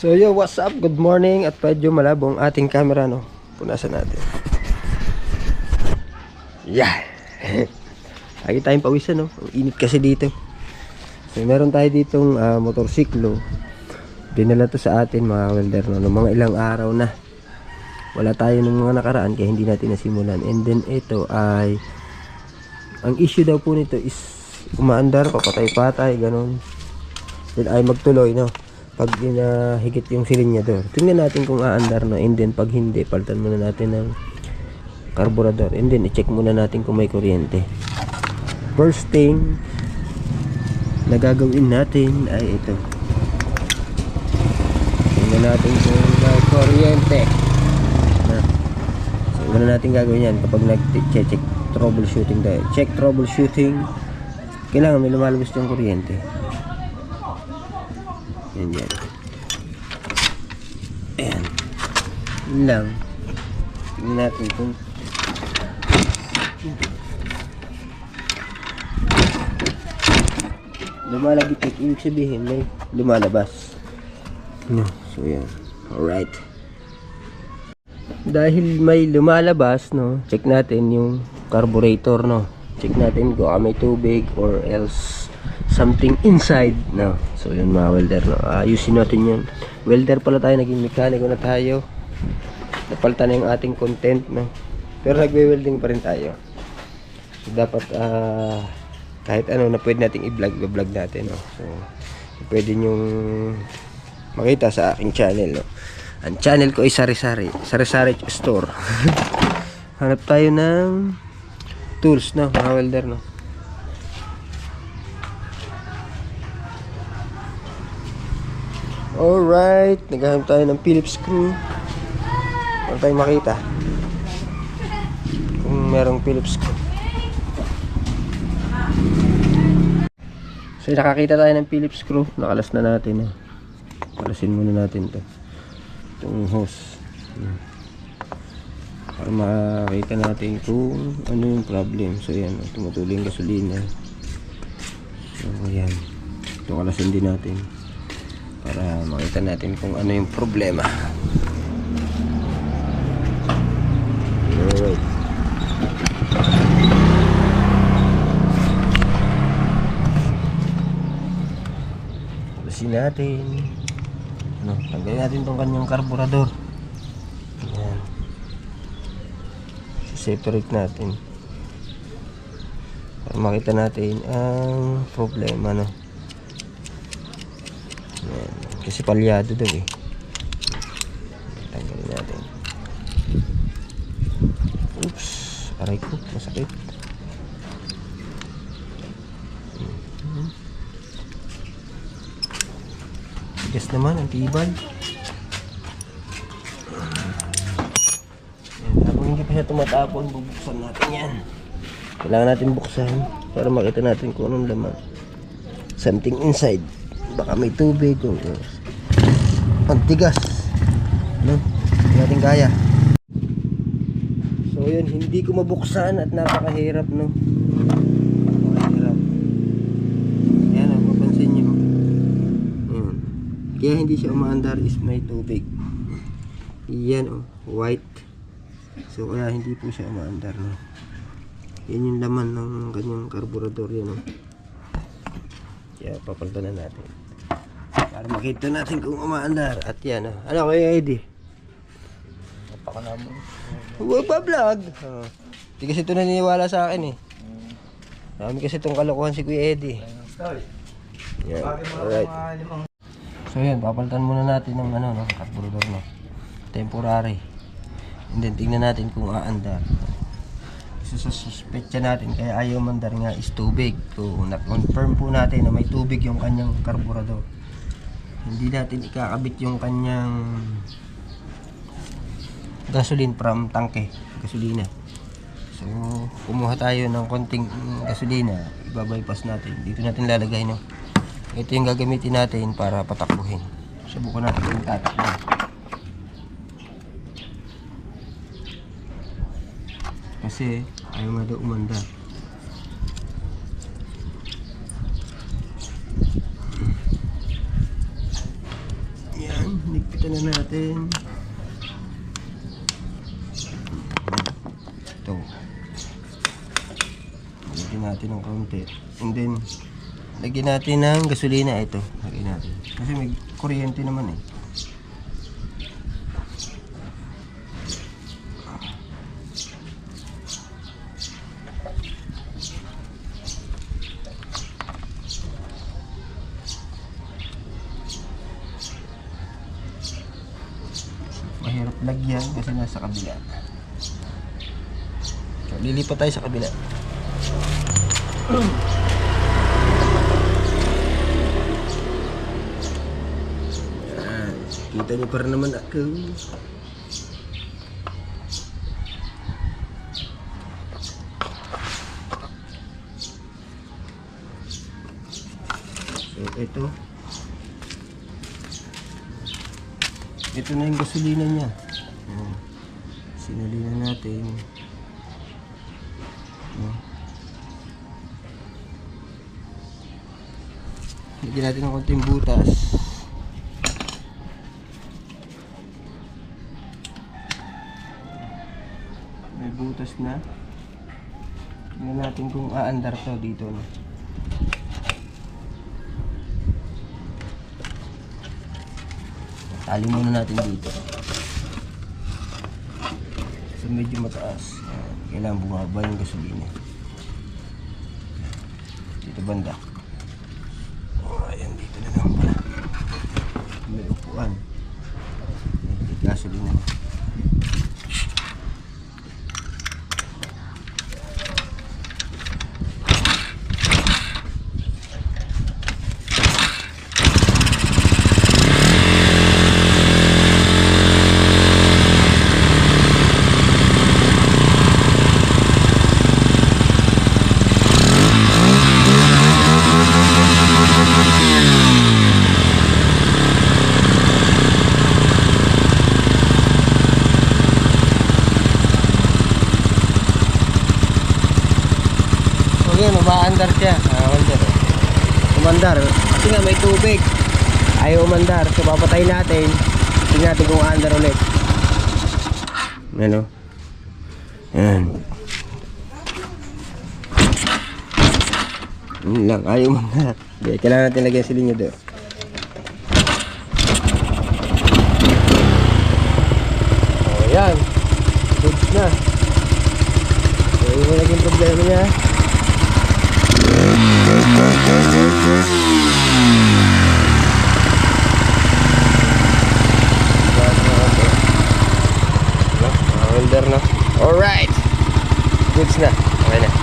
So yo, what's up? Good morning at medyo malabo ang ating camera no. Punasan natin. Yeah. Lagi tayong pawisan no. Ang init kasi dito. So meron tayo ditong ah, motorsiklo. Dinala to sa atin mga welder no. Nung mga ilang araw na. Wala tayo ng mga nakaraan kaya hindi natin nasimulan. And then ito ay ang issue daw po nito is umaandar, papatay-patay, ganun. Then ay magtuloy no pag inahigit yung silinyador. Tingnan natin kung aandar na and then pag hindi, palitan muna natin ng carburetor and then i-check muna natin kung may kuryente. First thing na gagawin natin ay ito. Tingnan natin kung may kuryente. Na. So, una natin gagawin yan kapag nag-check troubleshooting tayo. Check troubleshooting. Kailangan may lumalabas yung kuryente. Yan yan. Ayan. Yun lang. Tingnan natin kung lumalagitik. Ibig sabihin may lumalabas. No. So yan. Alright. Dahil may lumalabas, no, check natin yung carburetor, no. Check natin kung ah, may tubig or else something inside, no. So yun mga welder, no. Ayusin natin yun. Welder pala tayo, naging mekaniko na tayo. Napalitan na yung ating content, no. Pero nagwe-welding pa rin tayo. So dapat ah kahit ano na pwede nating i-vlog, i-vlog natin, no. So pwede nyong makita sa aking channel, no. Ang channel ko ay Sari-Sari, Sari-Sari Store. Hanap tayo ng tools, no, mga welder, no. Alright, naghahanap tayo ng Phillips screw. Ano tayo makita? Kung merong Phillips screw. So nakakita tayo ng Phillips screw. Nakalas na natin. Eh. Kalasin muna natin to. Itong hose. Hmm. Para makita natin kung ano yung problem. So yan, tumutuloy yung gasolina. So yan. Ito kalasin din natin para makita natin kung ano yung problema. Alright. Alisin natin. Ano, tanggalin natin tong kanyang karburador. Ayan. Separate natin. Para makita natin ang problema, no. Ayan. Kasi palyado daw eh. Tanggalin natin. Oops. Aray ko. Masakit. Tigas naman. Ang tibay. Habang hindi pa siya tumatapon, bubuksan natin yan. Kailangan natin buksan para makita natin kung anong laman. Something inside baka may tubig o ang tigas no? hindi natin kaya. So yun hindi ko mabuksan at napakahirap no? Napakahirap. Yan ang mapansin nyo. Yan. kaya hindi siya umaandar is may tubig. Yan oh white. So kaya hindi po siya umaandar no? Yan yung laman ng kanyang karburador yan oh. Kaya papalitan na natin. Para makita natin kung umaandar. At yan. Oh. Ano kaya Eddie? Napaka naman. Huwag pa vlog. Oh. Hindi kasi ito naniniwala sa akin eh. Dami kasi itong kalokohan si Kuya Eddie. Yan. Alright. So yan, papalitan muna natin ng ano, no, carburetor no. Temporary. And then tingnan natin kung aandar. Isa sa suspetya natin kaya ayaw mandar nga is tubig. So na-confirm po natin na may tubig yung kanyang karburador. Hindi natin ikakabit yung kanyang gasoline from tangke, gasolina. So kumuha tayo ng konting gasolina, ibabypass natin. Dito natin lalagay no. Ito yung gagamitin natin para patakbuhin. Subukan natin yung tatakbo. Kasi ayaw nga daw umanda. Yan, Nigpitan na natin. Ito. Lagyan natin ng konti. And then, lagyan natin ng gasolina. Ito, lagyan natin. Kasi may kuryente naman eh. Lagyan kasi nasa kabila. So, lilipat tayo sa kabila. Yan. Kita niyo pa naman ako. So, ito. Ito na yung gasolina niya. Ayan. Sinulina natin. Ayan. Lagyan natin ng konting butas. May butas na. Tingnan natin kung aandar to dito. No? Tali muna natin dito. So medyo mataas. Ayan. Kailangan bumaba yung gasolina. Dito banda. Oh, ayan dito na lang pala. May upuan. May gasolina. Okay, umaandar siya. Ah, umandar. Umandar. Kasi nga may tubig. Ayaw umandar. So, papatay natin. Tingnan natin kung aandar ulit. Ano? Yan. Yun lang. Ayaw umandar. Okay, kailangan natin lagyan si linya doon. Oh, yan. Goods na. So, yun yung naging problema niya. Welder na. Alright. Goods na. Okay na.